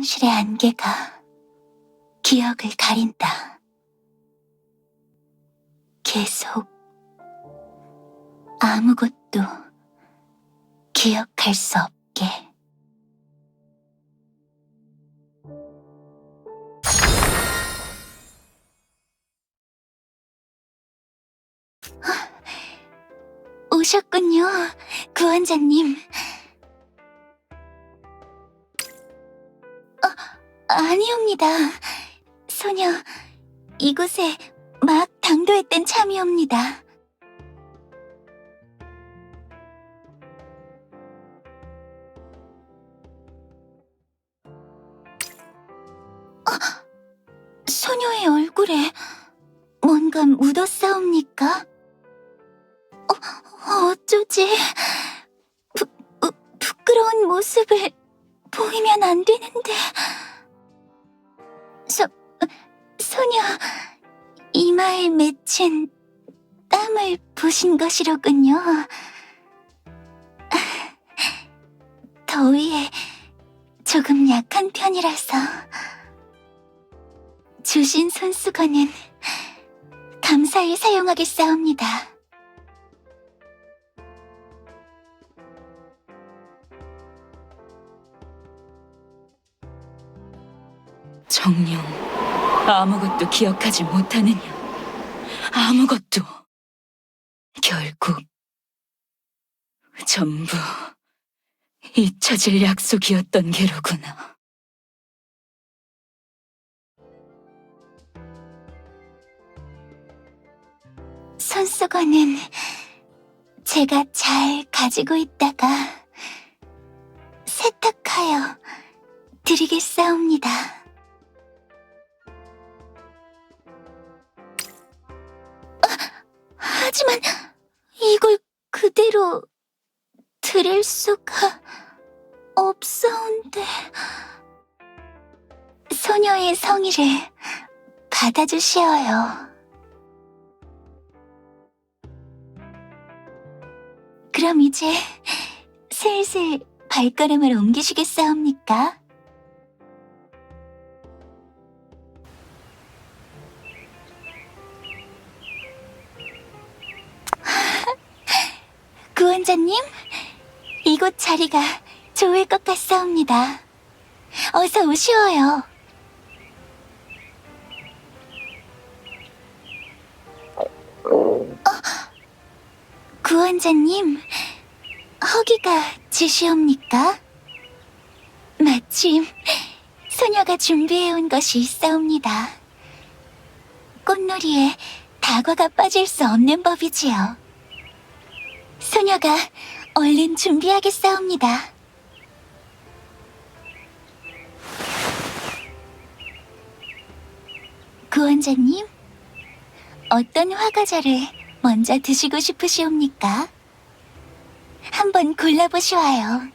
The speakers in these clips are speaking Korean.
현실의 안개가 기억을 가린다. 계속 아무것도 기억할 수 없게. 오셨군요, 구원자님. 아, 아니옵니다. 소녀, 이곳에 막 당도했던 참이옵니다. 아, 소녀의 얼굴에 뭔가 묻었사옵니까? 어, 어쩌지? 부, 부, 부끄러운 모습을 보이면 안 되는데. 소, 소녀, 이마에 맺힌 땀을 보신 것이로군요. 더위에 조금 약한 편이라서. 주신 손수건은 감사히 사용하겠사옵니다. 정녕 아무것도 기억하지 못하느냐? 아무것도 결국 전부 잊혀질 약속이었던 게로구나. 손수건은 제가 잘 가지고 있다가 세탁하여 드리겠사옵니다. 그대로 드릴 수가 없사온데 소녀의 성의를 받아주시어요. 그럼 이제 슬슬 발걸음을 옮기시겠사옵니까? 구원자님, 이곳 자리가 좋을 것 같사옵니다. 어서 오시어요. 구원자님, 허기가 지시옵니까? 마침 소녀가 준비해온 것이 있사옵니다. 꽃놀이에 다과가 빠질 수 없는 법이지요. 소녀가 얼른 준비하겠사옵니다. 구원자님, 어떤 화과자를 먼저 드시고 싶으시옵니까? 한번 골라보시와요.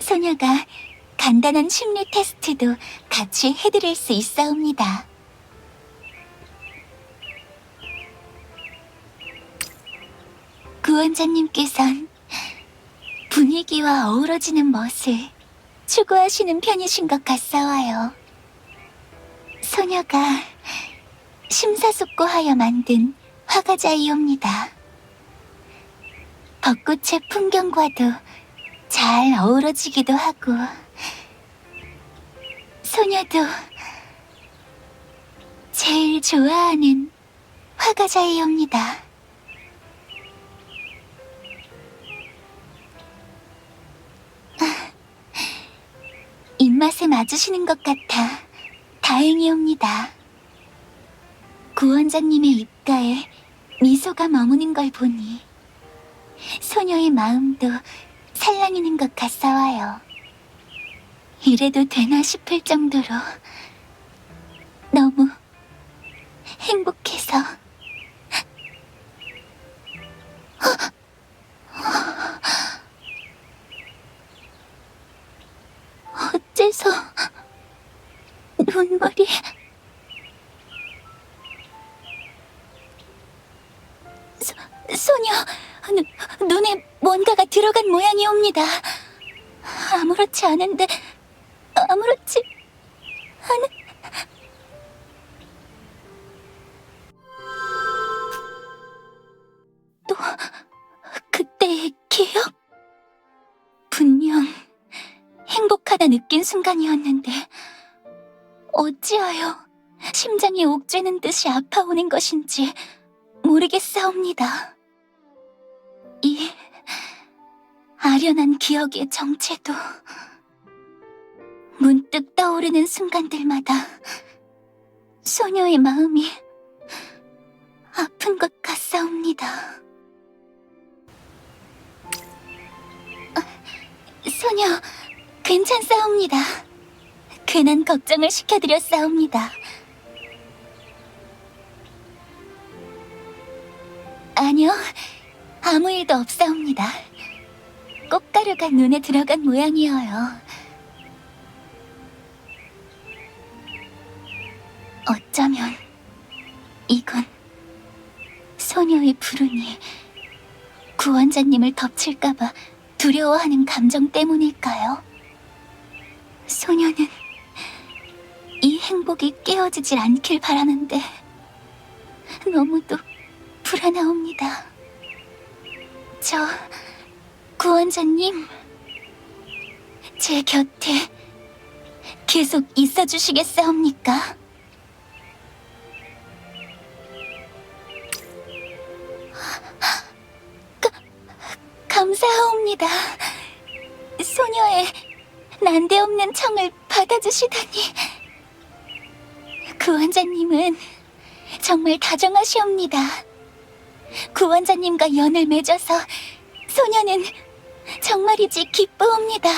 소녀가 간단한 심리 테스트도 같이 해드릴 수 있사옵니다. 구원자님께선 분위기와 어우러지는 멋을 추구하시는 편이신 것 같사와요. 소녀가 심사숙고하여 만든 화가자이옵니다. 벚꽃의 풍경과도 잘 어우러지기도 하고, 소녀도 제일 좋아하는 화가자이옵니다. 입맛에 맞으시는 것 같아 다행이옵니다. 구원자님의 입가에 미소가 머무는 걸 보니 소녀의 마음도 살랑이는 것 같사와요. 이래도 되나 싶을 정도로 눈물이 소, 소녀 눈, 눈에 뭔가가 들어간 모양이옵니다. 아무렇지 않은데 아, 아무렇지 않은 또 그때의 기억? 분명 행복하다 느낀 순간이었는데 어찌하여 심장이 옥죄는 듯이 아파오는 것인지 모르겠사옵니다. 이 아련한 기억의 정체도 문득 떠오르는 순간들마다 소녀의 마음이 아픈 것 같사옵니다. 아, 소녀, 괜찮사옵니다. 괜한 걱정을 시켜드렸사옵니다. 아니요, 아무 일도 없사옵니다. 꽃가루가 눈에 들어간 모양이어요. 어쩌면 이건 소녀의 불운이 구원자님을 덮칠까봐 두려워하는 감정 때문일까요? 소녀는 이 행복이 깨어지질 않길 바라는데 너무도 불안하옵니다. 저 구원자님 제 곁에 계속 있어 주시겠사옵니까? 감사하옵니다. 소녀의 난데없는 청을 받아주시다니. 구원자님은 정말 다정하시옵니다. 구원자님과 연을 맺어서 소녀는 정말이지 기뻐옵니다.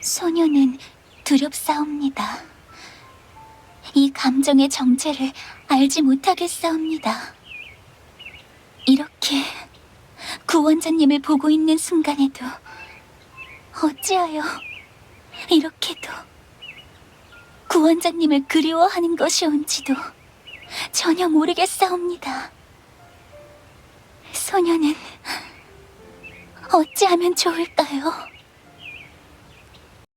소녀는 두렵사옵니다. 이 감정의 정체를 알지 못하겠사옵니다. 이렇게 구원자님을 보고 있는 순간에도 어찌하여 이렇게도 구원자님을 그리워하는 것이온지도 전혀 모르겠사옵니다. 소녀는 어찌하면 좋을까요?